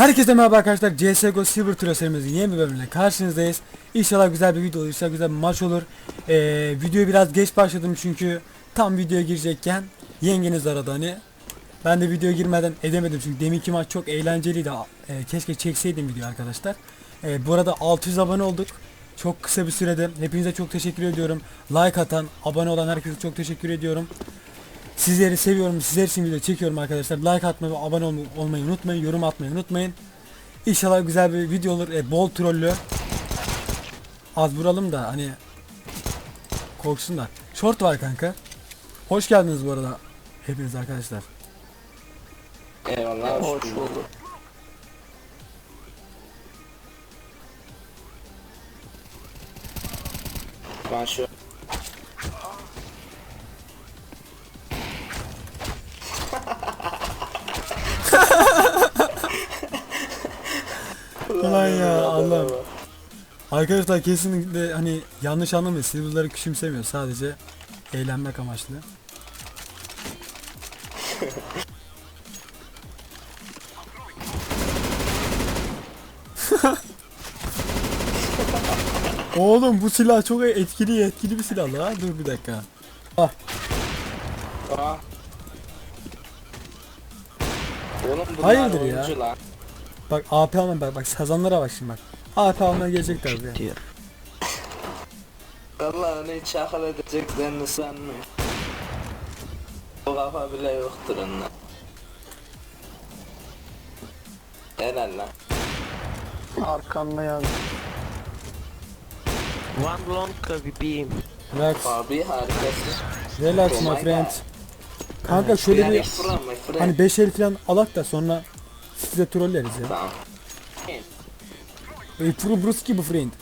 Herkese merhaba arkadaşlar. CSGO Silver Trio serimizin yeni bir bölümüyle karşınızdayız. İnşallah güzel bir video olur, inşallah güzel bir maç olur. Ee, videoya biraz geç başladım çünkü tam videoya girecekken yengeniz aradı hani. Ben de videoya girmeden edemedim çünkü deminki maç çok eğlenceliydi. Ee, keşke çekseydim video arkadaşlar. Ee, bu arada 600 abone olduk. Çok kısa bir sürede. Hepinize çok teşekkür ediyorum. Like atan, abone olan herkese çok teşekkür ediyorum. Sizleri seviyorum. Sizler için video çekiyorum arkadaşlar. Like atmayı ve abone olmayı, olmayı unutmayın. Yorum atmayı unutmayın. İnşallah güzel bir video olur. E, bol trollü. Az vuralım da hani korksunlar. Short var kanka. Hoş geldiniz bu arada. Hepiniz arkadaşlar. Eyvallah hoş bulduk. Ben şu Ulan ya Allah'ım. Arkadaşlar kesinlikle hani yanlış anlamayın. Silver'ları küçümsemiyor. Sadece eğlenmek amaçlı. Oğlum bu silah çok etkili etkili bir silah la. Dur bir dakika. Ah Aa. Oğlum bunlar Hayırdır ya? oyuncu lan. Bak AP alma bak bak sazanlara bak şimdi bak. AP almaya gelecekler buraya. Vallahi hiç akıl edeceklerini sanmıyorum. O kafa bile yoktur onunla. Helal lan. Arkanda yani. One long VP. Relax. Abi harikasın. Relax my friend. Kanka şöyle bir hani 5 el falan alak da sonra size trolleriz ya. Tamam. Ey true bruski bu friend.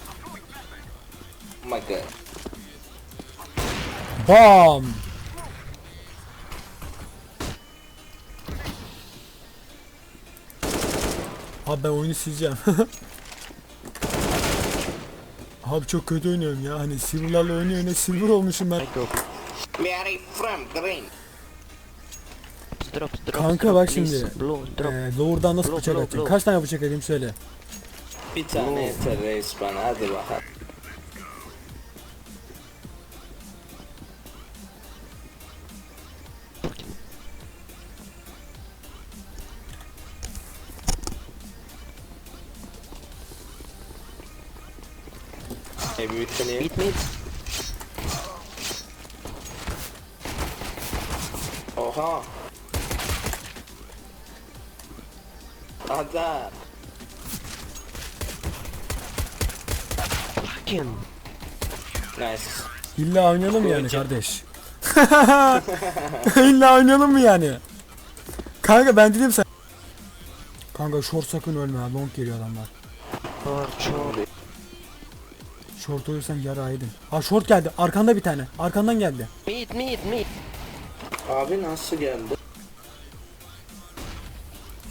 Oh my god. Bam. Abi ben oyunu sileceğim. Abi çok kötü oynuyorum ya. Hani silverlarla oynuyor ne silver olmuşum ben. Are from green. Drop, drop. Kanka bak şimdi. Drop. Ee, lower'dan nasıl Blow, bıçak blow. Kaç tane bıçak atayım söyle. Bir tane yeter reis bana hadi bakalım. E me. Oha. Adam. Fucking. Nice. İlla oynayalım mı yani kardeş? İlla oynayalım mı yani? Kanka ben dedim sen. Kanka short sakın ölme ha. Long geliyor adamlar. Or short. Ölürsen yara aydın. Ha short geldi. Arkanda bir tane. Arkandan geldi. Meet, meet, meet. Abi nasıl geldi?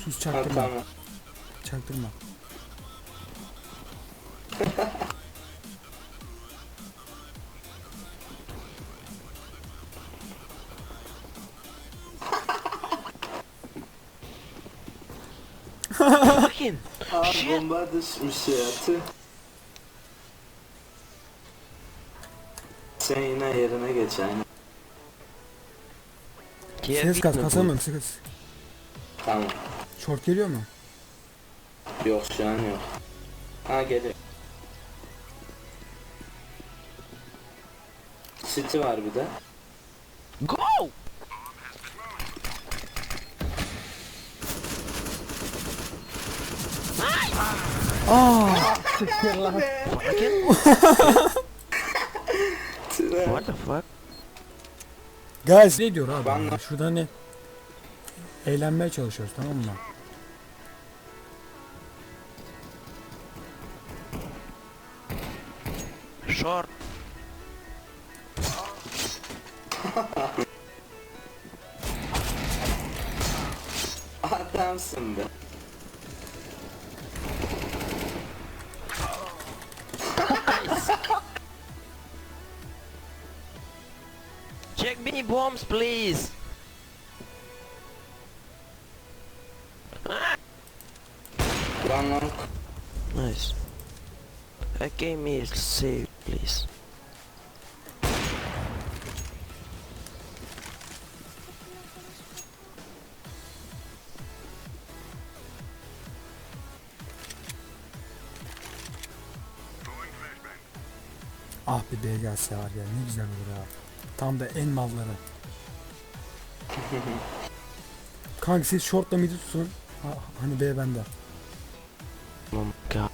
Sus çaktırma. tamam. Çaktırma. Fucking. Abi bomba düşmüş ya tüh. Sen yine yerine geç aynı. Ses kas kasamıyorum ses. Tamam. Short geliyor mu? Yok şu an yok. Ha geliyor. City var bir de. Go! Aa! Fucking. What the fuck? Guys ne diyor abi? Şurada hani eğlenmeye çalışıyoruz tamam mı? Short. Adamsın be. Check me bombs, please. One long. Nice. Uh, give me a save, please. Ah bir B gelse var ya ne güzel olur ha. Tam da en malları. Kanka siz shortla midi tutun. Ha, hani B bende. Oh my god.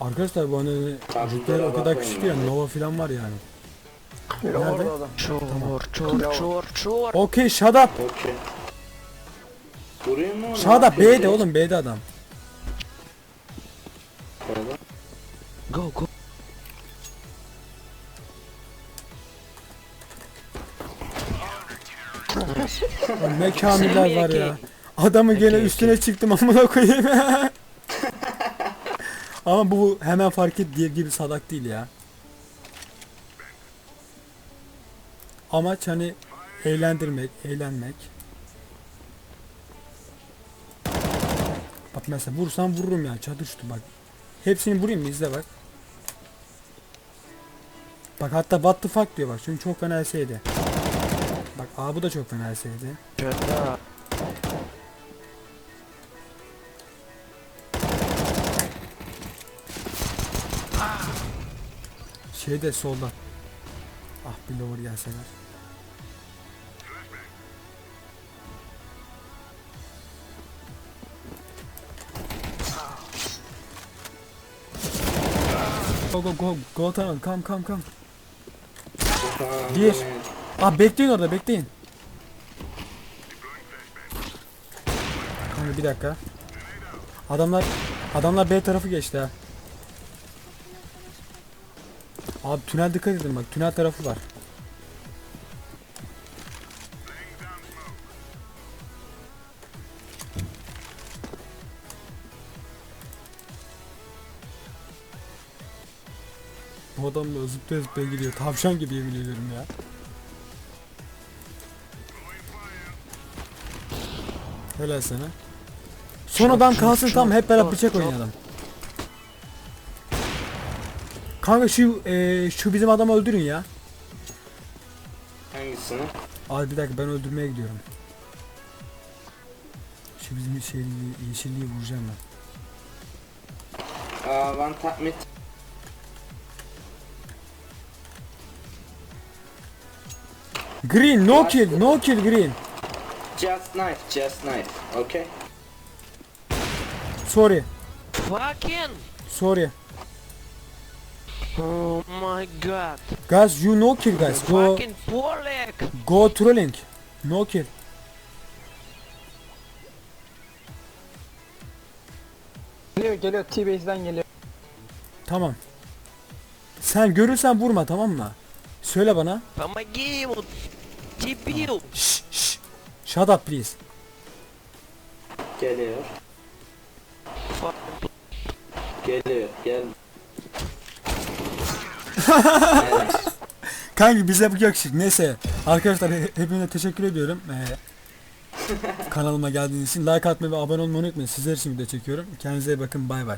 Arkadaşlar bu hani çocuklar o kadar küçük ya. Nova falan var yani. Nerede? sure, Bravo. sure, sure. Okey shut up. Okey. Vurayım mı? onu? Shut up B'de oğlum B'de adam. Go, go. Ne kamiller var ya. Adamı gene üstüne çıktım amına koyayım. Ama bu hemen fark et diye gibi salak değil ya. Amaç hani eğlendirmek, eğlenmek. Bak mesela vursam vururum ya çatıştı bak. Hepsini vurayım mı izle bak. Bak hatta what the fuck diyor bak çünkü çok fena elseydi. Bak aa bu da çok fena elseydi. Shut up. Şey de solda. Ah bir lower gelseler. Go go go go tamam come come. Tamam, Bir. Ah bekleyin orada bekleyin. Bir dakika. Adamlar adamlar B tarafı geçti ha. Abi tünel dikkat edin bak tünel tarafı var. Bu adam da zıplaya zıplaya gidiyor. Tavşan gibi yemin ediyorum ya. Helal sana. Son adam kalsın tam hep beraber bıçak oynayalım. Kanka şu eee, şu bizim adamı öldürün ya. Hangisini? Abi bir dakika ben öldürmeye gidiyorum. Şu bizim şey yeşilliği vuracağım ben. One tap mid. Green no kill no kill green. Just knife, just knife. Okay? Sorry Fucking! sorry. Oh my god. Guys you no kill guys go Fucking poor leg. go trolling. No kill. Geliyor geliyor T-Base'den geliyor. Tamam. Sen görürsen vurma tamam mı? Söyle bana. Помоги ему. Дебил. Şşş şşş. Shut up please. Geliyor. Fucking Geliyor. Gel. Kanki bize bu yakışık. Neyse. Arkadaşlar he- hepinize teşekkür ediyorum. Ee, kanalıma geldiğiniz için like atmayı ve abone olmayı unutmayın. Sizler için video çekiyorum. Kendinize iyi bakın. Bay bay.